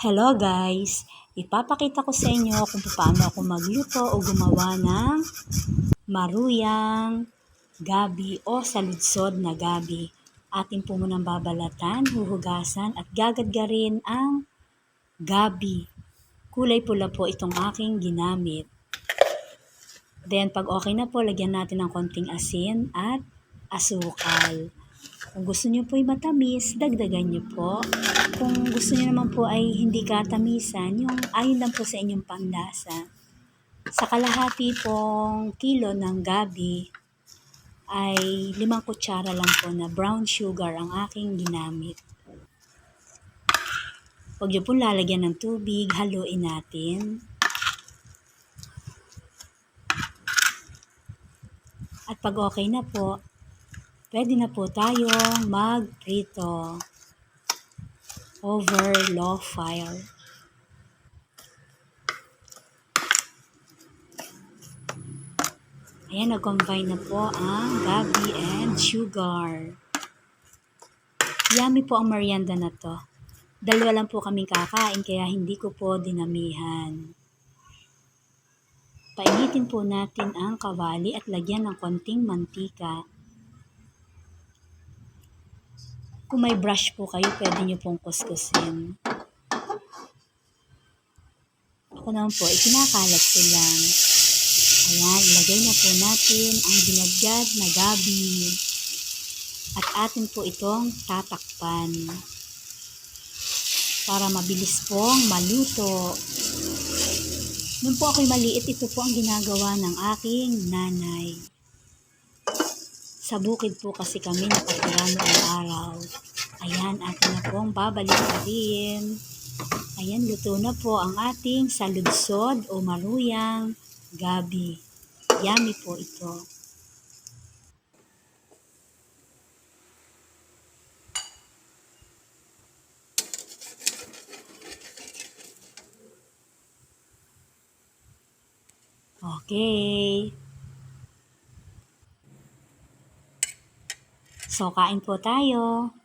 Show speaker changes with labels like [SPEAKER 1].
[SPEAKER 1] Hello guys! Ipapakita ko sa inyo kung paano ako magluto o gumawa ng maruyang gabi o saludsod na gabi. Atin po munang babalatan, huhugasan at gagadgarin ang gabi. Kulay pula po itong aking ginamit. Then pag okay na po, lagyan natin ng konting asin at asukal. Kung gusto niyo po ay matamis, dagdagan niyo po. Kung gusto niyo naman po ay hindi katamisan, yung ayon lang po sa inyong panglasa. Sa kalahati pong kilo ng gabi, ay limang kutsara lang po na brown sugar ang aking ginamit. Huwag niyo pong lalagyan ng tubig, haluin natin. At pag okay na po, pwede na po tayong magprito over low fire. Ayan, nag-combine na po ang gabi and sugar. Yummy po ang merienda na to. Dalawa lang po kaming kakain kaya hindi ko po dinamihan. Painitin po natin ang kawali at lagyan ng konting mantika. Kung may brush po kayo, pwede nyo pong kuskusin. Ako naman po, ikinakalat ko lang. Ayan, ilagay na po natin ang binagyan na gabi. At atin po itong tatakpan. Para mabilis pong maluto. Nung po ako'y maliit, ito po ang ginagawa ng aking nanay. Sa bukid po kasi kami nakatira noong araw. Ayan, atin na pong babalik pa rin. Ayan, luto na po ang ating saludsod o maruyang gabi. Yummy po ito. Okay. So, kain po tayo.